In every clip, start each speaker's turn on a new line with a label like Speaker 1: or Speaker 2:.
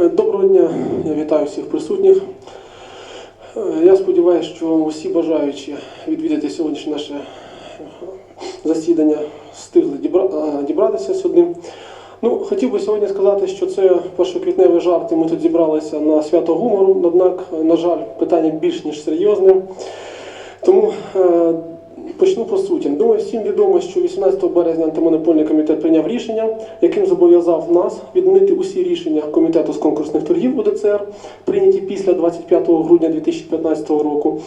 Speaker 1: Е, Доброго дня, я вітаю всіх присутніх. Е, Я сподіваюся, що усі бажаючі відвідати сьогоднішнє наше е, засідання встигли дібратися сюди. Ну, хотів би сьогодні сказати, що це першоквітневий жарт, і ми тут зібралися на свято гумору, однак, на жаль, питання більш ніж серйозне. Тому почну по суті. Думаю, всім відомо, що 18 березня антимонопольний комітет прийняв рішення, яким зобов'язав нас відмінити усі рішення комітету з конкурсних торгів УДЦР, прийняті після 25 грудня 2015 року,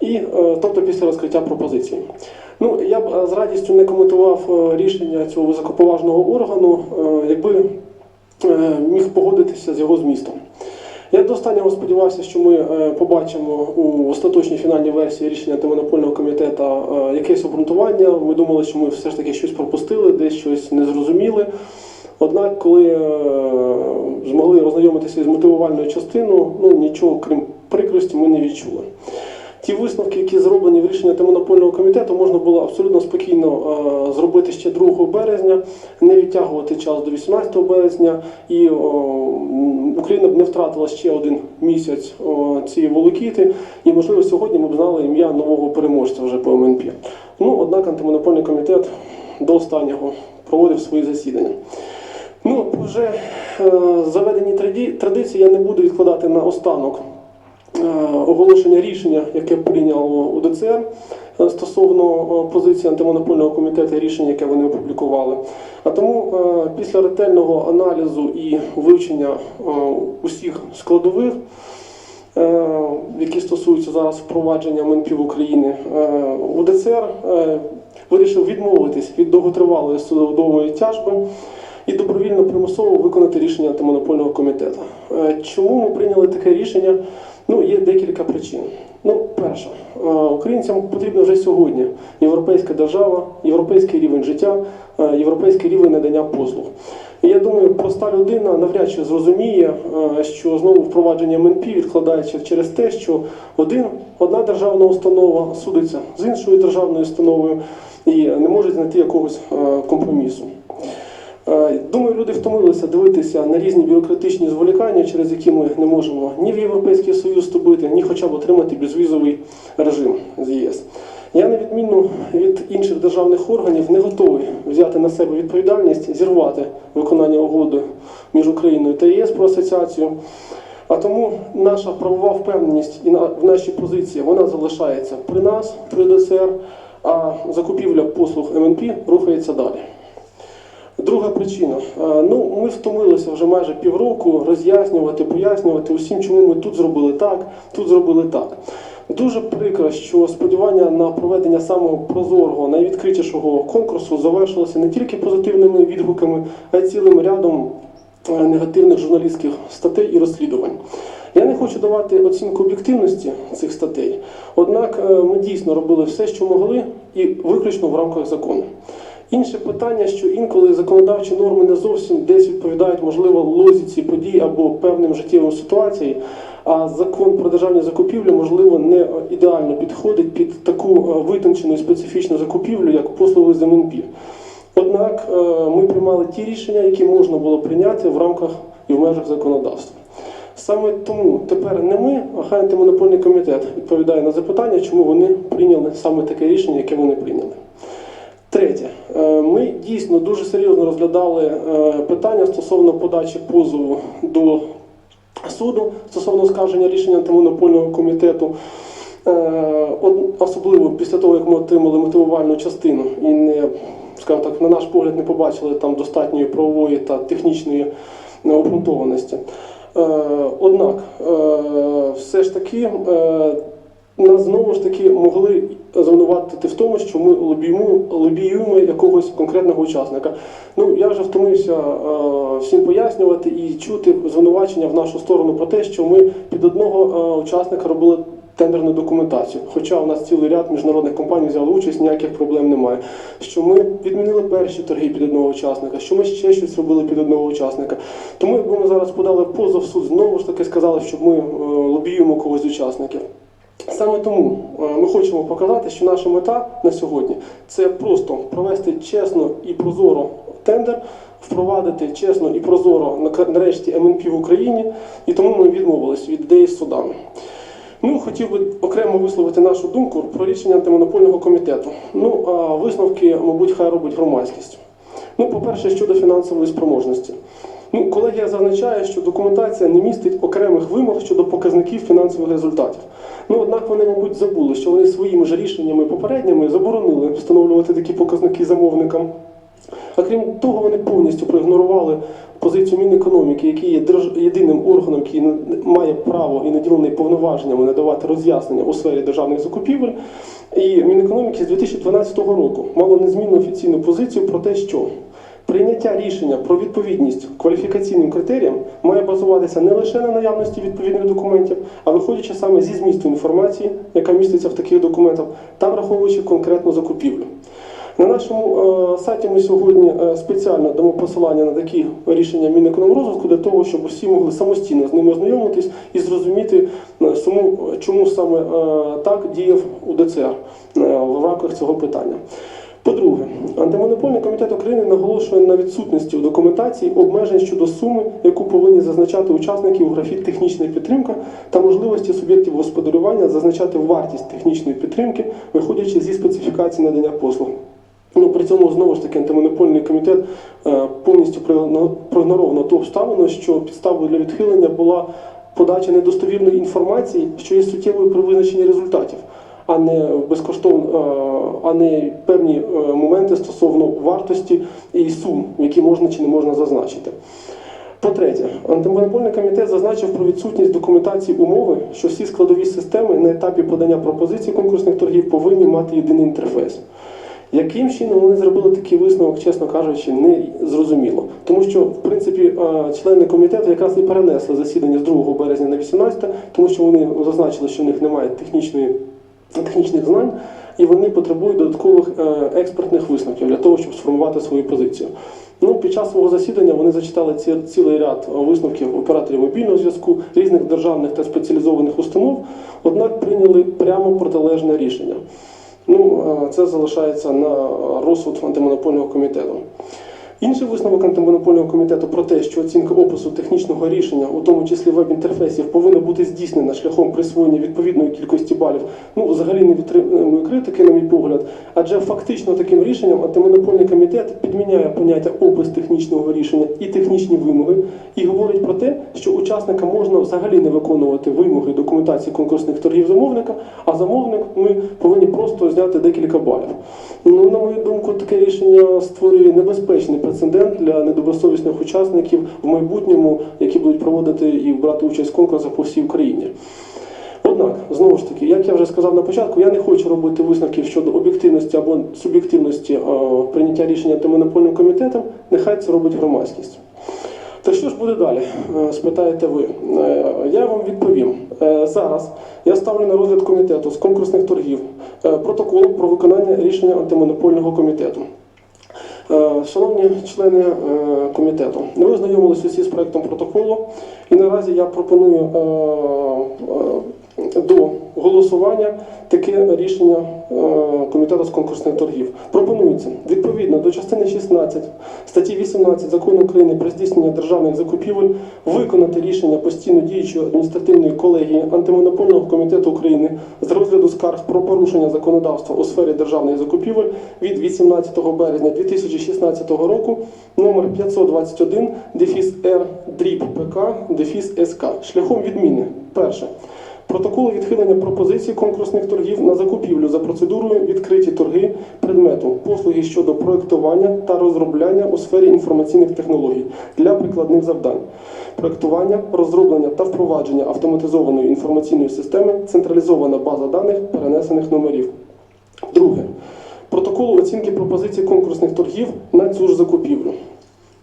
Speaker 1: і е, тобто після розкриття пропозицій. Ну, я б е, з радістю не коментував е, рішення цього високоповажного органу, якби міг погодитися з його змістом. Я до останнього сподівався, що ми е, побачимо у остаточній фінальній версії рішення антимонопольного комітету е, якесь обґрунтування. Ми думали, що ми все ж таки щось пропустили, десь щось не зрозуміли. Однак, коли е, змогли ознайомитися з мотивувальною частиною, ну нічого крім прикрості, ми не відчули. Ті висновки, які зроблені в рішенні антимонопольного комітету, можна було абсолютно спокійно е, зробити ще 2 березня, не відтягувати час до 18 березня, і Україна б не втратила ще один місяць цієї волокіти, і можливо сьогодні ми б знали ім'я нового переможця вже по МНП. Ну, однак антимонопольний комітет до останнього проводив свої засідання. Ну, вже е, заведені традиції я не буду відкладати на останок оголошення рішення, яке прийняло УДЦР е, стосовно е, позиції антимонопольного комітету, рішення, яке вони опублікували. А тому е, після ретельного аналізу і вивчення е, усіх складових, е, які стосуються зараз впровадження МНПів України, е, УДЦР е, вирішив відмовитись від довготривалої судової тяжби і добровільно примусово виконати рішення антимонопольного комітету. Е, Чому ми прийняли таке рішення? Ну, є декілька причин. Ну, перше, е, українцям потрібна вже сьогодні європейська держава, європейський рівень життя, е, європейський рівень надання послуг. Я думаю, проста людина навряд чи зрозуміє, е, що знову впровадження МНП відкладається через те, що один, одна державна установа судиться з іншою державною установою і не може знайти якогось компромісу. Е, Думаю, люди втомилися дивитися на різні бюрократичні зволікання, через які ми не можемо ні в Європейський Союз вступити, ні хоча б отримати безвізовий режим з ЄС. Я, на відміну від інших державних органів, не готовий взяти на себе відповідальність зірвати виконання угоди між Україною та ЄС про асоціацію. А тому наша правова впевненість і в нашій позиції вона залишається при нас, при ДСР, а закупівля послуг МНП рухається далі. Друга причина. Е, Ну, ми втомилися вже майже півроку роз'яснювати, пояснювати усім, чому ми тут зробили так, тут зробили так. Дуже прикро, що сподівання на проведення самого прозорого, найвідкритішого конкурсу завершилося не тільки позитивними відгуками, а й цілим рядом е, негативних журналістських статей і розслідувань. Я не хочу давати оцінку об'єктивності цих статей, однак е, ми дійсно робили все, що могли, і виключно в рамках закону. Інше питання, що інколи законодавчі норми не зовсім десь відповідають, можливо, лозіці подій або певним життєвим ситуаціям, а закон про державні закупівлі, можливо, не ідеально підходить під таку е, витончену і специфічну закупівлю, як послуги з МНП. Однак е, ми приймали ті рішення, які можна було прийняти в рамках і в межах законодавства. Саме тому тепер не ми, а антимонопольний комітет відповідає на запитання, чому вони прийняли саме таке рішення, яке вони прийняли. Третє, Е, ми дійсно дуже серйозно розглядали е, питання стосовно подачі позову до суду стосовно оскарження рішення антимонопольного комітету. Е, Особливо після того, як ми отримали мотивувальну частину і не, скажімо так, на наш погляд, не побачили там достатньої правової та технічної обґрунтованості. Однак, все ж таки, нас знову ж таки могли звинуватити в тому, що ми лобіюємо, лобіюємо якогось конкретного учасника. Ну я вже втомився е, всім пояснювати і чути звинувачення в нашу сторону про те, що ми під одного е, учасника робили тендерну документацію. Хоча у нас цілий ряд міжнародних компаній взяли участь, ніяких проблем немає. Що ми відмінили перші торги під одного учасника, що ми ще щось робили під одного учасника. Тому якби ми зараз подали позов суд, знову ж таки сказали, що ми е, лобіюємо когось з учасників. Саме тому е, ми хочемо показати, що наша мета на сьогодні це просто провести чесно і прозоро тендер впровадити чесно і прозоро нарешті МНП в Україні, і тому ми відмовились від ідеї з судами. Ну, хотів би окремо висловити нашу думку про рішення антимонопольного комітету. Ну, а висновки, мабуть, хай робить громадськість. Ну, по-перше, щодо фінансової спроможності. Ну, колегія зазначає, що документація не містить окремих вимог щодо показників фінансових результатів. Ну, однак вони, мабуть, забули, що вони своїми ж рішеннями попередніми заборонили встановлювати такі показники замовникам. А крім того, вони повністю проігнорували позицію Мінекономіки, який є єдиним органом, який має право і наділений повноваженнями надавати роз'яснення у сфері державних закупівель. І Мінекономіки з 2012 року мало незмінну офіційну позицію про те, що прийняття рішення про відповідність кваліфікаційним критеріям має базуватися не лише на наявності відповідних документів, а виходячи саме зі змісту інформації, яка міститься в таких документах, та враховуючи конкретну закупівлю. На нашому е, сайті ми сьогодні е, спеціально дамо посилання на такі рішення Мінекономрозвитку для того, щоб усі могли самостійно з ними ознайомитись і зрозуміти, е, суму- чому саме е, так діяв УДЦР е, в рамках цього питання. По-друге, антимонопольний комітет України наголошує на відсутності у документації обмежень щодо суми, яку повинні зазначати учасники у графі технічна підтримка та можливості суб'єктів господарювання зазначати вартість технічної підтримки, виходячи зі специфікації надання послуг. Ну, при цьому знову ж таки антимонопольний комітет е, повністю проігно- проігноровано ту обставину, що підставою для відхилення була подача недостовірної інформації, що є суттєвою при визначенні результатів, а не безкоштовно, е, а не певні е, моменти стосовно вартості і сум, які можна чи не можна зазначити. По-третє, антимонопольний комітет зазначив про відсутність документації умови, що всі складові системи на етапі подання пропозицій конкурсних торгів повинні мати єдиний інтерфейс. Яким чином вони зробили такий висновок, чесно кажучи, не зрозуміло. Тому що, в принципі, е, члени комітету якраз і перенесли засідання з 2 березня на 18, тому що вони зазначили, що в них немає технічної, технічних знань, і вони потребують додаткових е, експертних висновків для того, щоб сформувати свою позицію. Ну, під час свого засідання вони зачитали ці, цілий ряд висновків операторів мобільного зв'язку, різних державних та спеціалізованих установ, однак прийняли прямо протилежне рішення. Ну, е, це залишається на розсуд антимонопольного комітету. Інший висновок антимонопольного комітету про те, що оцінка опису технічного рішення, у тому числі веб-інтерфейсів, повинна бути здійснена шляхом присвоєння відповідної кількості балів, ну взагалі не витримує критики, на мій погляд. Адже фактично таким рішенням антимонопольний комітет підміняє поняття опис технічного рішення і технічні вимоги, і говорить про те, що учасника можна взагалі не виконувати вимоги документації конкурсних торгів замовника, а замовник ми повинні просто зняти декілька балів. Ну, на мою думку, таке рішення створює небезпечний прецедент для недобросовісних учасників в майбутньому, які будуть проводити і брати участь в конкурсах по всій Україні. Однак, знову ж таки, як я вже сказав на початку, я не хочу робити висновків щодо об'єктивності або суб'єктивності е, прийняття рішення антимонопольним комітетом, нехай це робить громадськість. То що ж буде далі? Е, Спитаєте ви. Е, Я вам відповім. Зараз я ставлю на розгляд комітету з конкурсних торгів протокол про виконання рішення антимонопольного комітету. Е, Шановні члени е, комітету, ми ознайомилися всі з проектом протоколу, і наразі я пропоную е, до голосування таке рішення комітету з конкурсних торгів. Пропонується відповідно до частини 16 статті 18 закону України про здійснення державних закупівель виконати рішення постійно діючої адміністративної колегії антимонопольного комітету України з розгляду скарг про порушення законодавства у сфері державних закупівель від 18 березня 2016 року номер 521 дефіс Р дріб ПК дефіс СК шляхом відміни. Перше. Протоколу відхилення пропозицій конкурсних торгів на закупівлю за процедурою відкриті торги предмету послуги щодо проектування та розробляння у сфері інформаційних технологій для прикладних завдань. Проектування, розроблення та впровадження автоматизованої інформаційної системи, централізована база даних перенесених номерів. Друге. Протоколу оцінки пропозицій конкурсних торгів на цю ж закупівлю.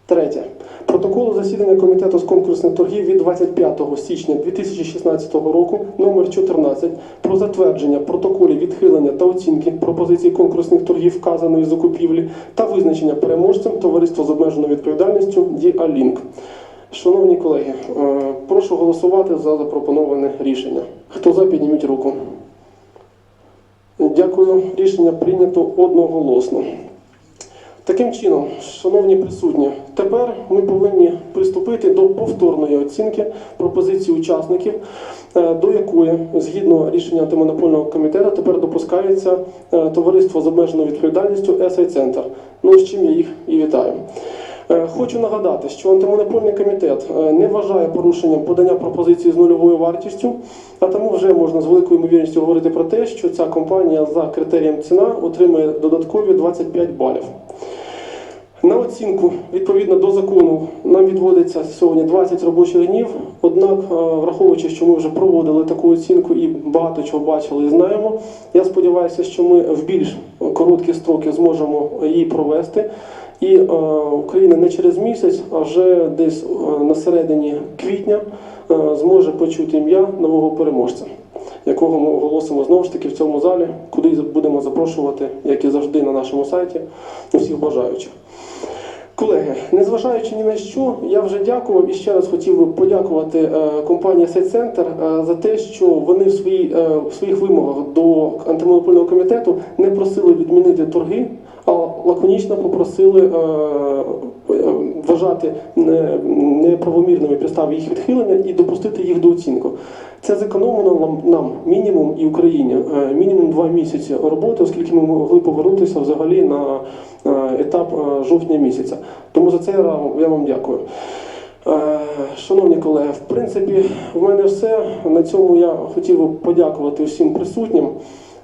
Speaker 1: Третє. Протоколу засідання комітету з конкурсних торгів від 25 січня 2016 року номер 14 про затвердження протоколів відхилення та оцінки пропозицій конкурсних торгів вказаної закупівлі та визначення переможцем товариства з обмеженою відповідальністю Діалінк. Шановні колеги, е, прошу голосувати за запропоноване рішення. Хто за, підніміть руку. Дякую. Рішення прийнято одноголосно. Таким чином, шановні присутні, тепер ми повинні приступити до повторної оцінки пропозиції учасників, е, до якої, згідно рішення антимонопольного комітету, тепер допускається е, товариство з обмеженою відповідальністю SI Центр. Ну з чим я їх і вітаю. Е, Хочу нагадати, що антимонопольний комітет е, не вважає порушенням подання пропозиції з нульовою вартістю, а тому вже можна з великою ймовірністю говорити про те, що ця компанія за критерієм ціна отримує додаткові 25 балів. На оцінку відповідно до закону нам відводиться сьогодні 20 робочих днів. Однак, е, враховуючи, що ми вже проводили таку оцінку і багато чого бачили і знаємо, я сподіваюся, що ми в більш короткі строки зможемо її провести. І е, Україна не через місяць, а вже десь е, на середині квітня е, зможе почути ім'я нового переможця, якого ми оголосимо знову ж таки в цьому залі, куди будемо запрошувати, як і завжди на нашому сайті, усіх бажаючих. Колеги, незважаючи ні на що, я вже дякував і ще раз хотів би подякувати е, компанії Сайтцентр е, за те, що вони в, своїй, е, в своїх вимогах до антимонопольного комітету не просили відмінити торги, лаконічно попросили е, е, вважати неправомірними підстави їх відхилення і допустити їх до оцінку. Це зекономило нам, мінімум і Україні е, мінімум два місяці роботи, оскільки ми могли повернутися взагалі на етап жовтня місяця. Тому за це я вам- дякую. Шановні колеги, в принципі, в мене все. На цьому я хотів би подякувати усім присутнім.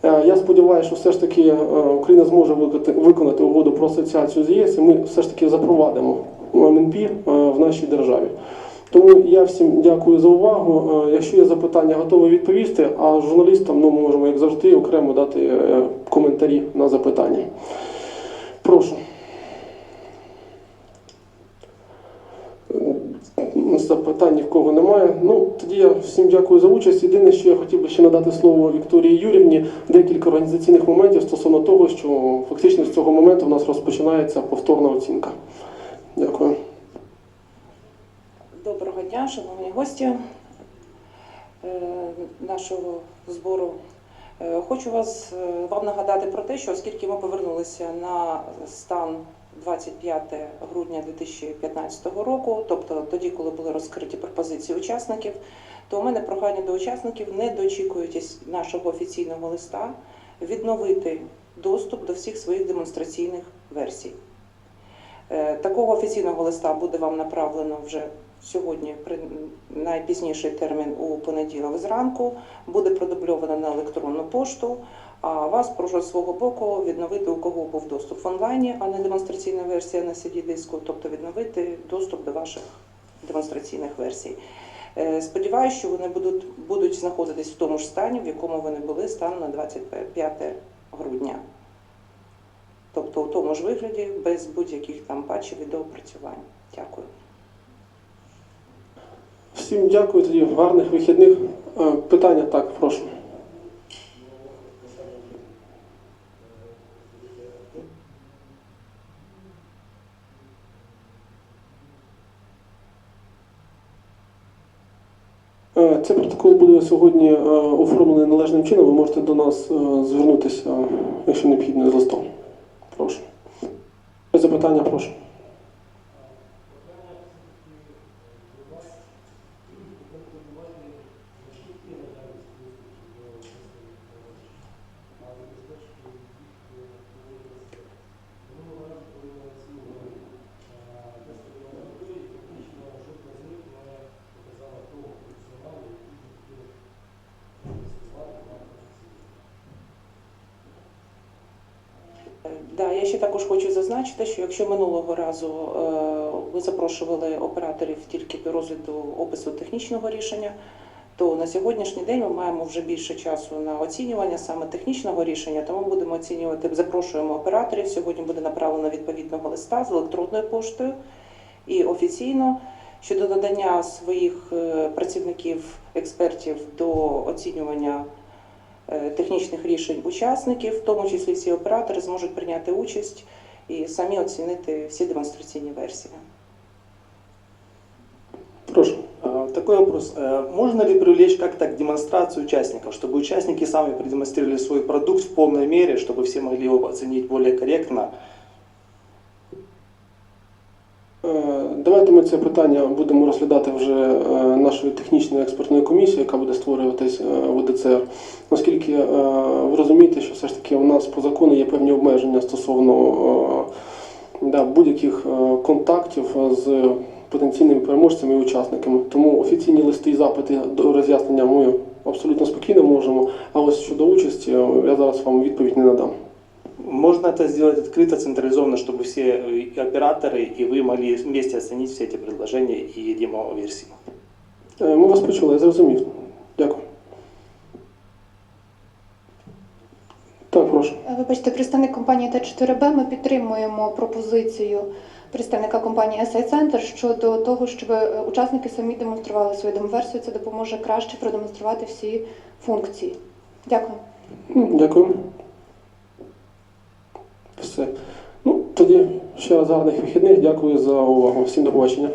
Speaker 1: Е, Я сподіваюся, що все ж таки е, Україна зможе виконати, угоду про асоціацію з ЄС, і ми все ж таки запровадимо МНП е, в нашій державі. Тому я всім дякую за увагу. Якщо є запитання, готовий відповісти. А журналістам ну, ми можемо, як завжди, окремо дати коментарі на запитання. Прошу. Е, Запитань ні в кого немає. Ну тоді я всім дякую за участь. Єдине, що я хотів би ще надати слово Вікторії Юрівні, декілька організаційних моментів стосовно того, що фактично з цього моменту в нас розпочинається повторна оцінка. Дякую.
Speaker 2: Доброго дня, шановні гості е, нашого збору. Е, Хочу вас е, вам нагадати про те, що оскільки ми повернулися на стан 25 грудня 2015 року, тобто тоді, коли були розкриті пропозиції учасників, то у мене прохання до учасників, не дочікуючись нашого офіційного листа, відновити доступ до всіх своїх демонстраційних версій. Е, Такого офіційного листа буде вам направлено вже сьогодні, при найпізніший термін у понеділок зранку, буде продубльовано на електронну пошту. А вас прошу з свого боку відновити, у кого був доступ в онлайні, а не демонстраційна версія на cd диску, тобто відновити доступ до ваших демонстраційних версій. Е, Сподіваюсь, що вони будуть, будуть знаходитись в тому ж стані, в якому вони були станом на 25 грудня. Тобто у тому ж вигляді, без будь-яких там патчів і доопрацювань. Дякую.
Speaker 1: Всім дякую тоді, гарних вихідних. Е, Питання так, прошу. Е, Цей протокол буде сьогодні е, оформлений належним чином. Ви можете до нас е, звернутися, якщо необхідно, з листом. Прошу. Запитання, прошу.
Speaker 2: Е, Да, я ще також хочу зазначити, що якщо минулого разу е, ви запрошували операторів тільки до розгляду опису технічного рішення, то на сьогоднішній день ми маємо вже більше часу на оцінювання саме технічного рішення, тому будемо оцінювати, запрошуємо операторів. Сьогодні буде направлено відповідного листа з електронною поштою і офіційно щодо надання своїх е, працівників, експертів до оцінювання технічних рішень учасників, в тому числі всі оператори зможуть прийняти участь і самі оцінити всі демонстраційні версії.
Speaker 1: Прошу.
Speaker 3: А, Такой вопрос. Э, Можно ли привлечь как-то к демонстрации участников, чтобы участники сами продемонстрировали свой продукт в полной мере, чтобы все могли его оценить более корректно?
Speaker 1: Е, Давайте ми це питання будемо розглядати вже е, нашою технічною експертною комісією, яка буде створюватись е, в ОДЦР. Оскільки ви розумієте, що все ж таки у нас по закону є певні обмеження стосовно да, будь-яких контактів з потенційними переможцями і учасниками. Тому офіційні листи і запити до роз'яснення ми абсолютно спокійно можемо. А ось щодо участі, я зараз вам відповідь не надам.
Speaker 3: Можно это сделать открыто, централизованно, чтобы все э, и операторы и вы могли вместе оценить все эти предложения и демо-версии.
Speaker 1: Е, Ми вас почули, я зрозумів. Дякую. Так, прошу.
Speaker 4: Е, Вибачте, представник компанії Т4Б, ми підтримуємо пропозицію представника компанії SI Center щодо того, щоб е, учасники самі демонстрували свою демоверсію. Це допоможе краще продемонструвати всі функції. Дякую.
Speaker 1: Ну, Дякую. Все. Ну, тоді ще раз гарних вихідних. Дякую за увагу. Всім до побачення.